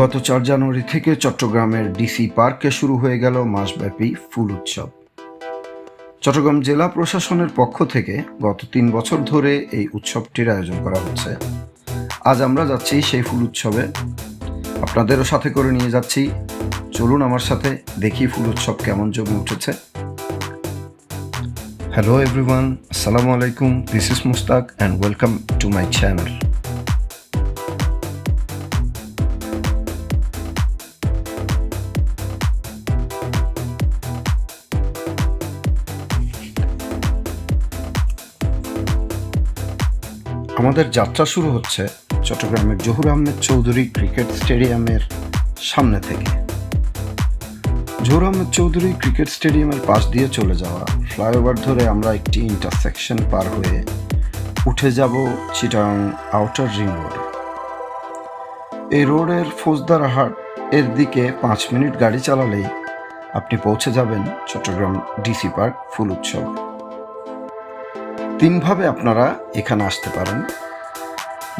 গত চার জানুয়ারি থেকে চট্টগ্রামের ডিসি পার্কে শুরু হয়ে গেল মাসব্যাপী ফুল উৎসব। চট্টগ্রাম জেলা প্রশাসনের পক্ষ থেকে গত তিন বছর ধরে এই উৎসবটির আয়োজন করা হচ্ছে। আজ আমরা যাচ্ছি সেই ফুল উৎসবে। আপনাদেরও সাথে করে নিয়ে যাচ্ছি। চলুন আমার সাথে দেখি ফুল উৎসব কেমন জমে উঠেছে। হ্যালো এভরিওয়ান আসসালামু আলাইকুম this is Mustaq and welcome to my channel আমাদের যাত্রা শুরু হচ্ছে চট্টগ্রামের জহুর আহমেদ চৌধুরী ক্রিকেট স্টেডিয়ামের সামনে থেকে। জহুর আহমেদ চৌধুরী ক্রিকেট স্টেডিয়ামের পাশ দিয়ে চলে যাওয়া। ফ্লাইওভার ধরে আমরা একটি ইন্টারসেকশন পার হয়ে উঠে যাব চিটাং আউটার রিং রোডে এই রোডের ফৌজদারহাট এর দিকে পাঁচ মিনিট গাড়ি চালালেই আপনি পৌঁছে যাবেন চট্টগ্রাম ডিসি পার্ক ফুল উৎসব। তিনভাবে আপনারা এখানে আসতে পারেন।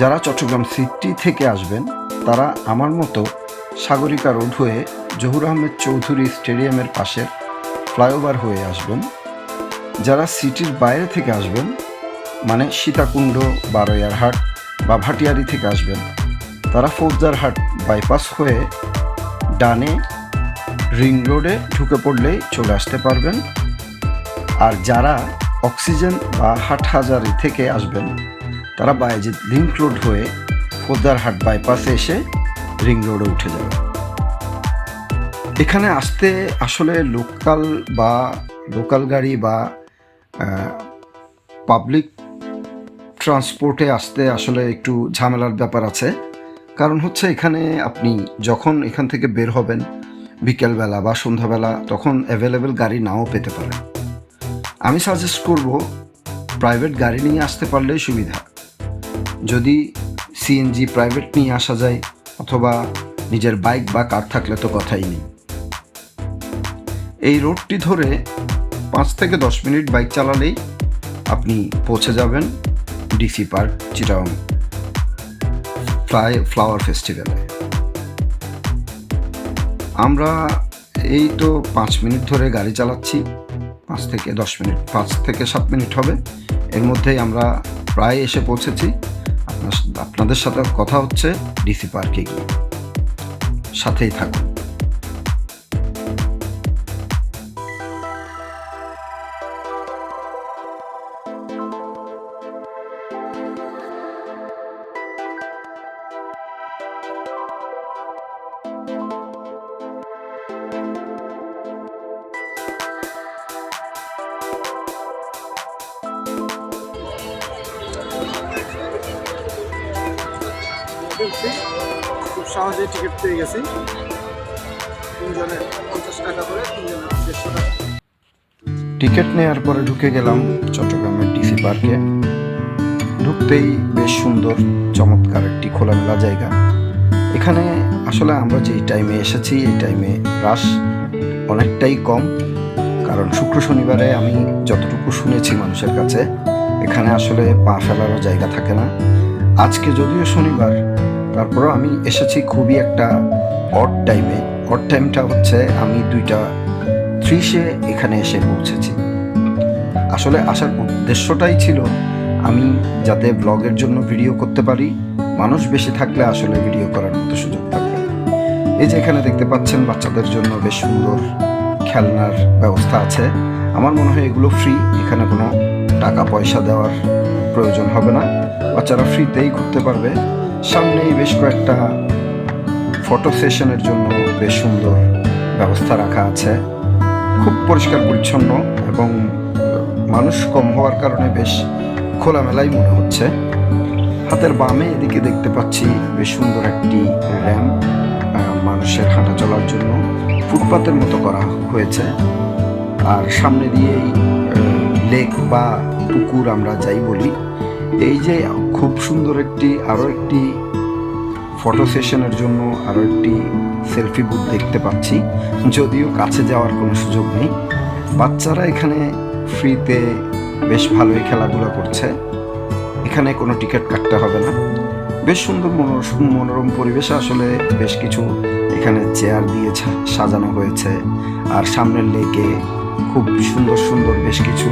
যারা চট্টগ্রাম সিটি থেকে আসবেন, তারা আমার মতো সাগরিকা রোড হয়ে জহুর আহমেদ চৌধুরী স্টেডিয়ামের পাশের ফ্লাইওভার হয়ে আসবেন। যারা সিটির বাইরে থেকে আসবেন মানে সীতাকুণ্ড বারোয়ারহাট বা ভাটিয়ারি থেকে আসবেন, তারা ফৌজদারহাট বাইপাস হয়ে ডানে রিং রোডে ঢুকে পড়লেই চলে আসতে পারবেন। আর যারা অক্সিজেন বা হাটহাজারি থেকে আসবেন তারা বায়াজিৎ লিঙ্ক রোড হয়ে খোদারহাট বাইপাসে এসে রিং রোডে উঠে যাবে। এখানে আসতে আসলে লোকাল বা লোকাল গাড়ি বা পাবলিক ট্রান্সপোর্টে আসতে আসলে একটু ঝামেলার ব্যাপার আছে। কারণ হচ্ছে এখানে আপনি যখন এখান থেকে বের হবেন বিকেলবেলা বা সন্ধ্যাবেলা, তখন অ্যাভেলেবেল গাড়ি নাও পেতে পারেন। আমি সাজেস্ট করব প্রাইভেট গাড়ি নিয়ে আসতে পারলেই সুবিধা। যদি সিএনজি প্রাইভেট নিয়ে আসা যায়, অথবা নিজের বাইক বা কার থাকলে তো কথাই নেই। এই রোডটি ধরে পাঁচ থেকে দশ মিনিট বাইক চালালেই আপনি পৌঁছে যাবেন DC park Chittagong fly flower ফেস্টিভ্যালে আমরা এই তো পাঁচ মিনিট ধরে গাড়ি চালাচ্ছি, পাঁচ থেকে দশ মিনিট, পাঁচ থেকে সাত মিনিট হবে। এর মধ্যেই আমরা প্রায় এসে পৌঁছেছি। আপনাদের সাথে কথা হচ্ছে ডিসি পার্কে গিয়ে। সাথেই থাকুন। ফেলছি। খুব সহজে টিকিট পেয়ে গেছি। তিনজনের পঞ্চাশ টাকা করে, তিনজনের দেড়শো টাকা। টিকিট নেওয়ার পরে ঢুকে গেলাম চট্টগ্রামের ডিসি পার্কে। ঢুকতেই বেশ সুন্দর, চমৎকার একটি খোলামেলা জায়গা। এখানে আসলে আমরা যেই টাইমে এসেছি, এই টাইমে রাশ অনেকটাই কম। কারণ শুক্র শনিবারে আমি যতটুকু শুনেছি মানুষের কাছে, এখানে আসলে পা ফেলারও জায়গা থাকে না। আজকে যদিও শনিবার তারপরও আমি এসেছি খুবই একটা অড টাইমে অড টাইমটা হচ্ছে আমি দুইটা ত্রিশে এখানে এসে পৌঁছেছি। আসলে আসার উদ্দেশ্যটাই ছিল আমি যাতে ব্লগের জন্য ভিডিও করতে পারি, মানুষ বেশি থাকলে আসলে ভিডিও করার মতো সুযোগ থাকবে এই যে এখানে দেখতে পাচ্ছেন, বাচ্চাদের জন্য বেশ সুন্দর খেলনার ব্যবস্থা আছে। আমার মনে হয় এগুলো ফ্রি এখানে কোনো টাকা পয়সা দেওয়ার প্রয়োজন হবে না। বাচ্চারা ফ্রিতেই ঘুরতে পারবে। সামনেই বেশ কয়েকটা ফটো সেশনের জন্য বেশ সুন্দর ব্যবস্থা রাখা আছে। খুব পরিষ্কার, পরিচ্ছন্ন এবং মানুষ কম হওয়ার কারণে বেশ খোলামেলাই মনে হচ্ছে। হাতের বামে এদিকে দেখতে পাচ্ছি বেশ সুন্দর একটি র্যাম্প মানুষের হাঁটা চলার জন্য ফুটপাতের মতো করা হয়েছে। আর সামনে দিয়েই লেক বা পুকুর আমরা যাই বলি। এই যে খুব সুন্দর একটি আরও একটি ফটো সেশনের জন্য আরও একটি সেলফি বুথ দেখতে পাচ্ছি। যদিও কাছে যাওয়ার কোনো সুযোগ নেই। বাচ্চারা এখানে ফ্রিতে বেশ ভালোই খেলাধুলা করছে। এখানে কোনো টিকিট কাটতে হবে না। বেশ সুন্দর মনোর- মনোরম পরিবেশে আসলে বেশ কিছু এখানে চেয়ার দিয়ে সাজানো হয়েছে। আর সামনের লেকে খুব সুন্দর সুন্দর বেশ কিছু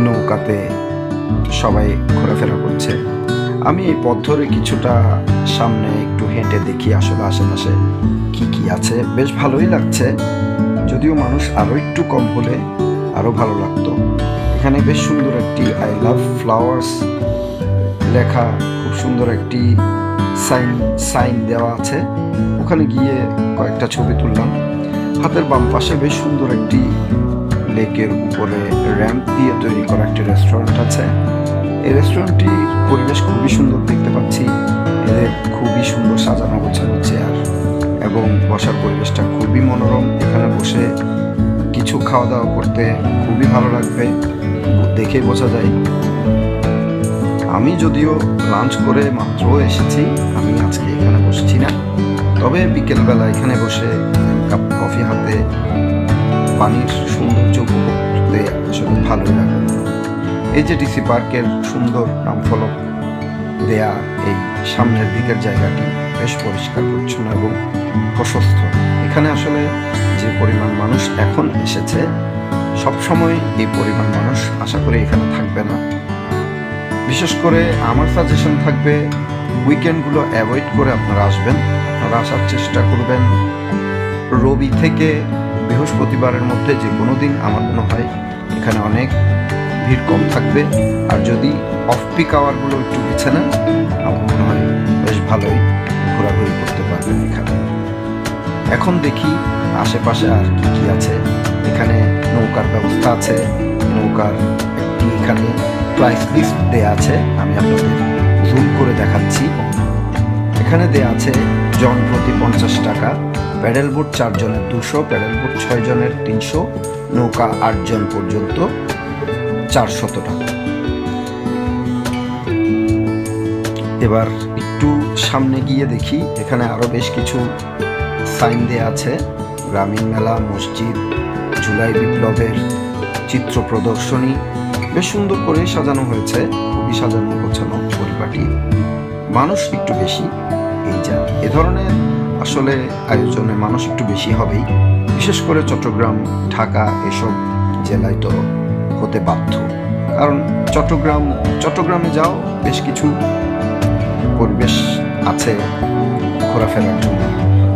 নৌকাতে সবাই ঘোরাফেরা করছে। আমি এই পথ ধরে কিছুটা সামনে একটু হেঁটে দেখি আসলে আশেপাশে কি কি আছে। বেশ ভালোই লাগছে। যদিও মানুষ আরও একটু কম হলে আরও ভালো লাগতো। এখানে বেশ সুন্দর একটি আই লাভ ফ্লাওয়ার্স লেখা, খুব সুন্দর একটি সাইন সাইন দেওয়া আছে। ওখানে গিয়ে কয়েকটা ছবি তুললাম। হাতের বাম পাশে বেশ সুন্দর একটি লেকের উপরে র্যাম্প দিয়ে তৈরি করা একটি রেস্টুরেন্ট আছে। এই রেস্টুরেন্টটির পরিবেশ খুবই সুন্দর দেখতে পাচ্ছি। এদের খুবই সুন্দর সাজানো গোছানো চেয়ার এবং বসার পরিবেশটা খুবই মনোরম। এখানে বসে কিছু খাওয়া দাওয়া করতে খুবই ভালো লাগবে। দেখে বোঝা যায়। আমি যদিও লাঞ্চ করে মাত্র এসেছি, আমি আজকে এখানে বসছি না। তবে বিকেলবেলা এখানে বসে কাপ কফি হাতে পানির সৌন্দর্য করতে আসলে ভালোই লাগে এই যে ডিসি পার্কের সুন্দর নামফলক দেয়া এই সামনের দিকের জায়গাটি বেশ পরিষ্কার, পরিচ্ছন্ন এবং প্রশস্ত। এখানে আসলে যে পরিমাণ মানুষ এখন এসেছে সব সময় এই পরিমাণ মানুষ আশা করি এখানে থাকবে না। বিশেষ করে আমার সাজেশন থাকবে উইকেন্ডগুলো অ্যাভয়েড করে আপনারা আসবেন। আপনারা আসার চেষ্টা করবেন। রবি থেকে বৃহস্পতিবারের মধ্যে যে কোনো দিন আমার মনে হয় এখানে অনেক ভিড় কম থাকবে। আর যদি অফ পিক আওয়ারগুলো একটু বেছে নেন, আমার মনে হয় বেশ ভালোই ঘোরাঘুরি করতে পারবেন এখানে। এখন দেখি আশেপাশে আর কি কি আছে। এখানে নৌকার ব্যবস্থা আছে। নৌকার একটি এখানে প্রাইস লিস্ট দেয়া আছে। আমি আপনাদের জুম করে দেখাচ্ছি। এখানে দেয়া আছে জন প্রতি পঞ্চাশ টাকা। প্যাডেল বোট চারজনের দুশো, প্যাডেল বোট ছয় জনের তিনশো, নৌকা আটজন পর্যন্ত চারশত টাকা। এবার একটু সামনে গিয়ে দেখি, এখানে আরও বেশ কিছু সাইন দেয়া আছে। গ্রামীণ মেলা, মসজিদ, জুলাই বিপ্লবের চিত্র প্রদর্শনী, বেশ সুন্দর করে সাজানো হয়েছে, খুবই সাজানো গোছানো পরিপাটি। মানুষ একটু বেশি, এই যা। এ ধরনের আসলে আয়োজনে মানুষ একটু বেশি হবেই। বিশেষ করে চট্টগ্রাম, ঢাকা এসব জেলায় তো হতে বাধ্য। কারণ চট্টগ্রাম, চট্টগ্রামে যাও, বেশ কিছু পরিবেশ আছে ঘোরাফেরার জন্য।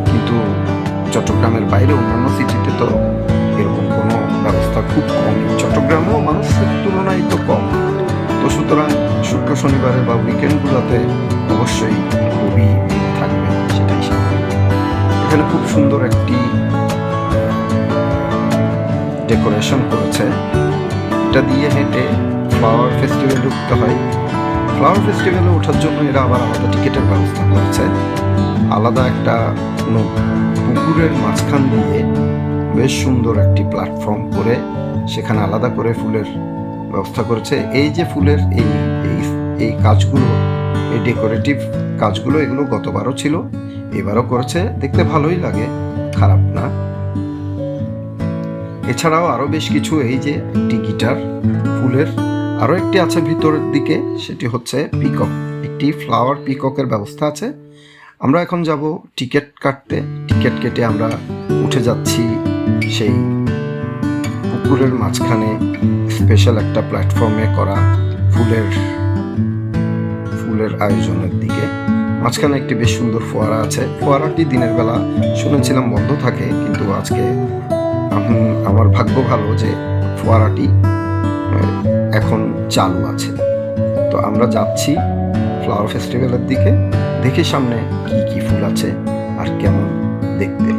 কিন্তু চট্টগ্রামের বাইরে অন্যান্য সিটিতে তো এরকম কোনো ব্যবস্থা খুব কম। চট্টগ্রামেও মানুষের তুলনায় তো কম। তো সুতরাং শুক্র শনিবারে বা উইকেন্ডগুলোতে অবশ্যই খুবই খুব সুন্দর একটি ডেকোরেশন করেছে। এটা দিয়ে হেঁটে ফ্লাওয়ার ফেস্টিভ্যালে ঢুকতে হয়। ফ্লাওয়ার ফেস্টিভ্যালে ওঠার জন্য এরা আবার আলাদা টিকিটের ব্যবস্থা করেছে। আলাদা একটা পুকুরের মাঝখান দিয়ে বেশ সুন্দর একটি প্ল্যাটফর্ম করে সেখানে আলাদা করে ফুলের ব্যবস্থা করেছে। এই যে ফুলের এই এই কাজগুলো, এই ডেকোরেটিভ কাজগুলো, এগুলো গতবারও ছিল। এবারও করেছে, দেখতে ভালোই লাগে, খারাপ না। এছাড়াও আরও বেশ কিছু এই যে একটি গিটার, ফুলের আরও একটি আছে ভিতরের দিকে, সেটি হচ্ছে পিকক। একটি ফ্লাওয়ার পিককের ব্যবস্থা আছে। আমরা এখন যাব টিকিট কাটতে। টিকিট কেটে আমরা উঠে যাচ্ছি সেই পুকুরের মাঝখানে। স্পেশাল একটা প্ল্যাটফর্মে করা ফুলের ফুলের আয়োজনের দিকে। মাঝখানে একটি বেশ সুন্দর ফোয়ারা আছে। ফোয়ারাটি দিনের বেলা শুনেছিলাম বন্ধ থাকে, কিন্তু আজকে আমার ভাগ্য ভালো যে ফোয়ারাটি এখন চালু আছে। তো আমরা যাচ্ছি ফ্লাওয়ার ফেস্টিভ্যালের দিকে, দেখি সামনে কি কি ফুল আছে আর কেমন দেখতে।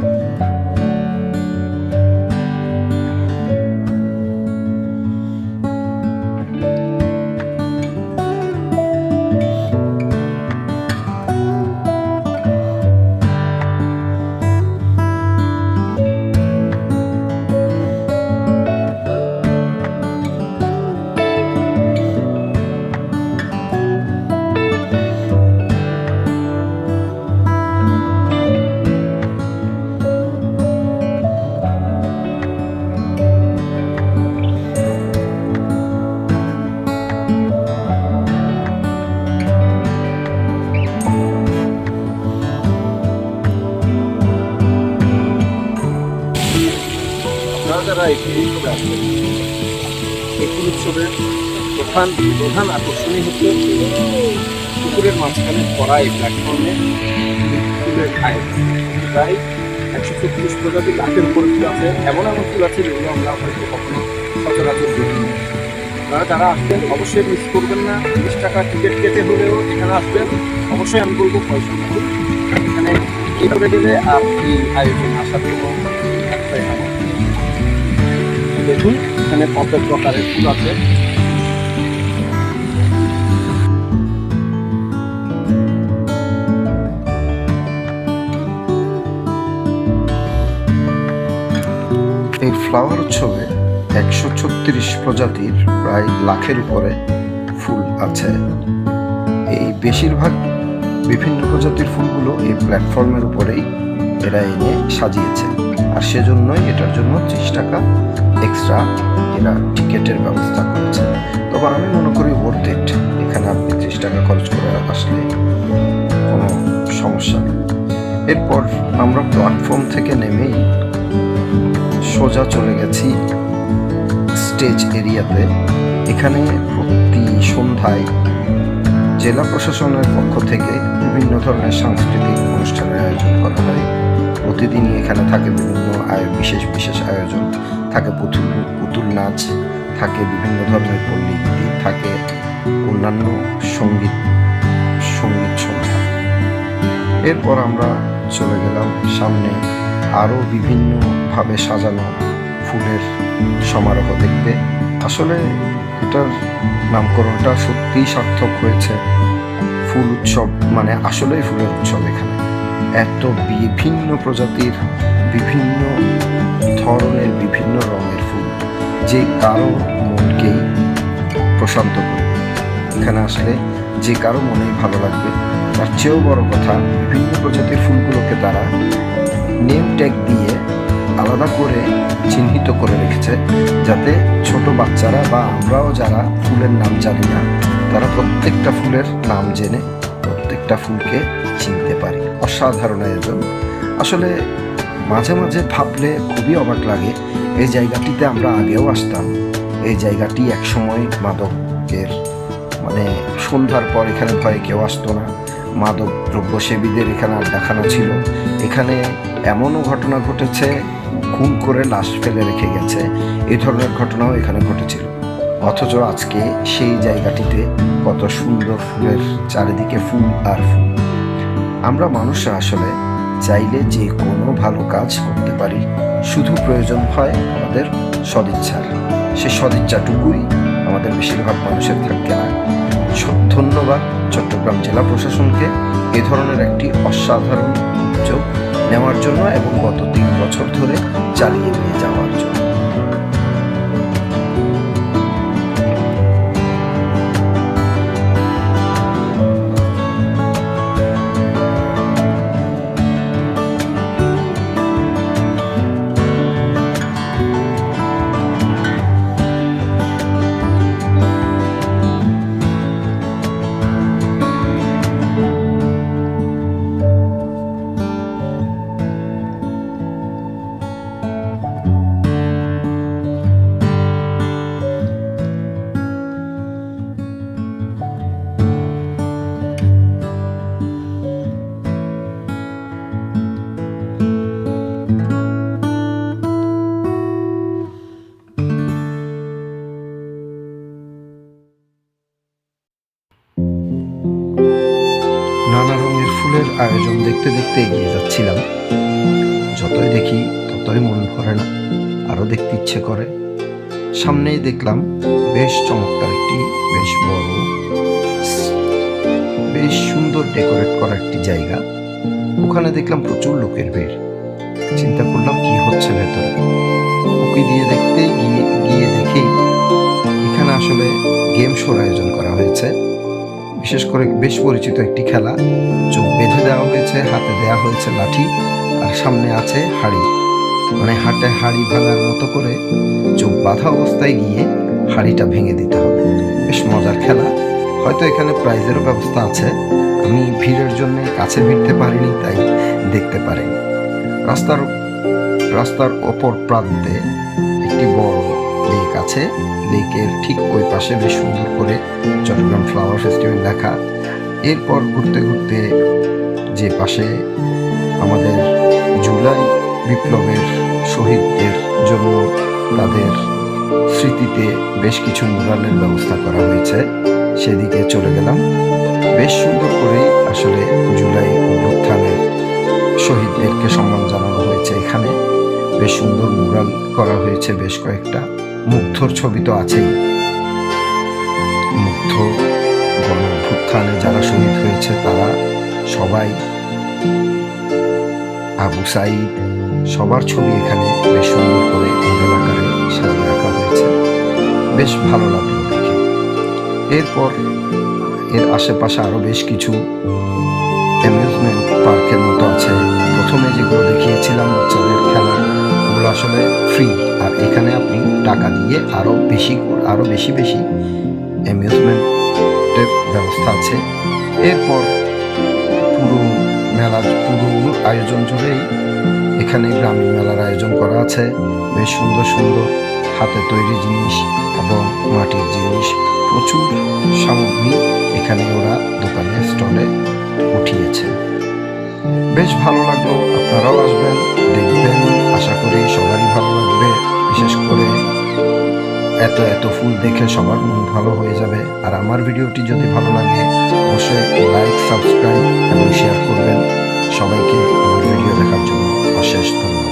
এই ফুল উৎসবে আসবে। এই ফুল উৎসবের প্রধান প্রধান আকর্ষণই হচ্ছে পুকুরের মাঝখানে করা এই প্ল্যাটফর্মে ফুলের আয়োজন প্রায় একশো চল্লিশ প্রজাতি লাখের উপরে ফুল আছে। এমন এমন ফুল আছে যেগুলো আমরা হয়তো কখনো সচরাচর দেখিনি তারা যারা আসবেন, অবশ্যই মিস করবেন না। তিরিশ টাকা টিকিট কেটে হলেও এখানে আসবেন। অবশ্যই আমি বলব পয়সা এখানে এইভাবে গেলে এই আয়োজন আসার কোনো দেখুন, এখানে কত প্রকারের ফুল আছে। এই ফ্লাওয়ার উৎসবে একশো ছত্রিশ প্রজাতির প্রায় লাখের উপরে ফুল আছে। এই বেশিরভাগ বিভিন্ন প্রজাতির ফুলগুলো এই প্ল্যাটফর্মের উপরেই এরা এনে সাজিয়েছে। আর সেজন্যই এটার জন্য ত্রিশ টাকা এক্সট্রা এরা টিকেটের ব্যবস্থা করেছে তবে আমি মনে করি ওর্থ ইট এখানে আপনি ত্রিশ টাকা খরচ করে আসলে কোনো সমস্যা নেই। এরপর আমরা প্ল্যাটফর্ম থেকে নেমেই সোজা চলে গেছি স্টেজ এরিয়াতে এখানে প্রতি সন্ধ্যায় জেলা প্রশাসনের পক্ষ থেকে বিভিন্ন ধরনের সাংস্কৃতিক অনুষ্ঠানের আয়োজন করা হয়। প্রতিদিনই এখানে থাকে বিভিন্ন আয়, বিশেষ বিশেষ আয়োজন। থাকে পুতুল পুতুল নাচ, থাকে বিভিন্ন ধরনের পল্লী থাকে অন্যান্য সংগীত সংগীত সন্ধ্যা। এরপর আমরা চলে গেলাম সামনে আরও বিভিন্নভাবে সাজানো ফুলের সমারোহ দেখতে। আসলে এটার নামকরণটা সত্যিই সার্থক হয়েছে ফুল উৎসব মানে আসলেই ফুলের উৎসব এখানে। এত বিভিন্ন প্রজাতির বিভিন্ন ধরনের বিভিন্ন রঙের ফুল যে কারও মনকেই প্রশান্ত করবে এখানে আসলে যে কারও মনেই ভালো লাগবে, তার চেয়েও বড় কথা বিভিন্ন প্রজাতির ফুলগুলোকে তারা নেম ট্যাগ দিয়ে আলাদা করে চিহ্নিত করে রেখেছে, যাতে ছোট বাচ্চারা বা আমরাও যারা ফুলের নাম জানি না, তারা প্রত্যেকটা ফুলের নাম জেনে প্রত্যেকটা ফুলকে চিনতে পারি। অসাধারণ আয়োজন। আসলে মাঝে মাঝে ভাবলে খুবই অবাক লাগে, এই জায়গাটিতে আমরা আগেও আসতাম। এই জায়গাটি একসময় মাদকের মানে সন্ধ্যার পর এখানে ভয়ে কেউ আসতো না। মাদক দ্রব্য সেবীদের এখানে আড্ডাখানা ছিল। এখানে এমনও ঘটনা ঘটেছে, খুন করে লাশ ফেলে রেখে গেছে। এই ধরনের ঘটনাও এখানে ঘটেছিল। অথচ আজকে সেই জায়গাটিতে কত সুন্দর ফুলের চারিদিকে ফুল আর ফুল। আমরা মানুষরা আসলে চাইলে যে কোনো ভালো কাজ করতে পারি। শুধু প্রয়োজন হয় আমাদের সদিচ্ছার। সে সদিচ্ছাটুকুই আমাদের বেশিরভাগ মানুষের থাকে না। ধন্যবাদ চট্টগ্রাম জেলা প্রশাসনকে এ ধরনের একটি অসাধারণ উদ্যোগ নেওয়ার জন্য এবং গত তিন বছর ধরে চালিয়ে নিয়ে যাওয়ার জন্য। দেখতে এগিয়ে যাচ্ছিলাম। যতই দেখি, ততই মন ভরে না। আরও দেখতে ইচ্ছে করে। সামনেই দেখলাম বেশ চমৎকার একটি, বেশ বড়, বেশ সুন্দর ডেকোরেট করা একটি জায়গা। ওখানে দেখলাম প্রচুর লোকের ভিড়। চিন্তা করলাম, কি হচ্ছে ভেতরে? উকি দিয়ে দেখতে গিয়ে গিয়ে দেখেই এখানে আসলে গেম শোর আয়োজন করা হয়েছে। বিশেষ করে বেশ পরিচিত একটি খেলা। চোখ বেঁধে দেওয়া হয়েছে, হাতে দেওয়া হয়েছে লাঠি, আর সামনে আছে হাড়ি। মানে হাটে হাড়ি ভাঙার মতো করে চোখ বাঁধা অবস্থায় গিয়ে হাড়িটা ভেঙে দিতে হবে। বেশ মজার খেলা। হয়তো এখানে প্রাইজেরও ব্যবস্থা আছে। আমি ভিড়ের জন্য কাছে ভিড়তে পারিনি, তাই দেখতে পারিনি। রাস্তার রাস্তার অপর প্রান্তে একটি বড় আছে। লেকের ঠিক ওই পাশে বেশ সুন্দর করে চট্টগ্রাম ফ্লাওয়ার ফেস্টিভ্যাল লেখা এরপর ঘুরতে ঘুরতে যে পাশে আমাদের জুলাই বিপ্লবের শহীদদের জন্য তাদের স্মৃতিতে বেশ কিছু মুরালের ব্যবস্থা করা হয়েছে, সেদিকে চলে গেলাম। বেশ সুন্দর করেই আসলে জুলাই অভ্যুত্থানের শহীদদেরকে সম্মান জানানো হয়েছে এখানে। বেশ সুন্দর মুরাল করা হয়েছে বেশ কয়েকটা। মুগ্ধর ছবি তো আছেই। মুগ্ধ গণ অভ্যুত্থানে যারা শহীদ হয়েছে তারা সবাই আবু সাইদ সবার ছবি এখানে বেশ সুন্দর করে মুরাল আকারে সাজিয়ে রাখা হয়েছে। বেশ ভালো লাগল দেখে। এরপর এর আশেপাশে আরও বেশ কিছু অ্যামিউজমেন্ট পার্কের মতো আছে। প্রথমে যেগুলো দেখিয়েছিলাম বাচ্চাদের খেলার, ওগুলো আসলে ফ্রি আর এখানে আপনি টাকা দিয়ে আরও বেশি আরও বেশি বেশি অ্যামিউজমেন্টের ব্যবস্থা আছে। এরপর পুরো মেলার পুরো আয়োজন জুড়েই এখানে গ্রামীণ মেলার আয়োজন করা আছে। বেশ সুন্দর সুন্দর হাতে তৈরি জিনিস এবং মাটির জিনিস, প্রচুর সামগ্রী এখানে ওরা দোকানে, স্টলে উঠিয়েছে। বেশ ভালো লাগল, আপনারাও আসবেন, দেখবেন। আশা করি সবারই ভালো লাগবে। বিশেষ করে এত এত ফুল দেখে সবার মন ভালো হয়ে যাবে। আর আমার ভিডিওটি যদি ভালো লাগে, অবশ্যই লাইক সাবস্ক্রাইব এবং শেয়ার করবেন। সবাইকে আমার ভিডিও দেখার জন্য অশেষ ধন্যবাদ।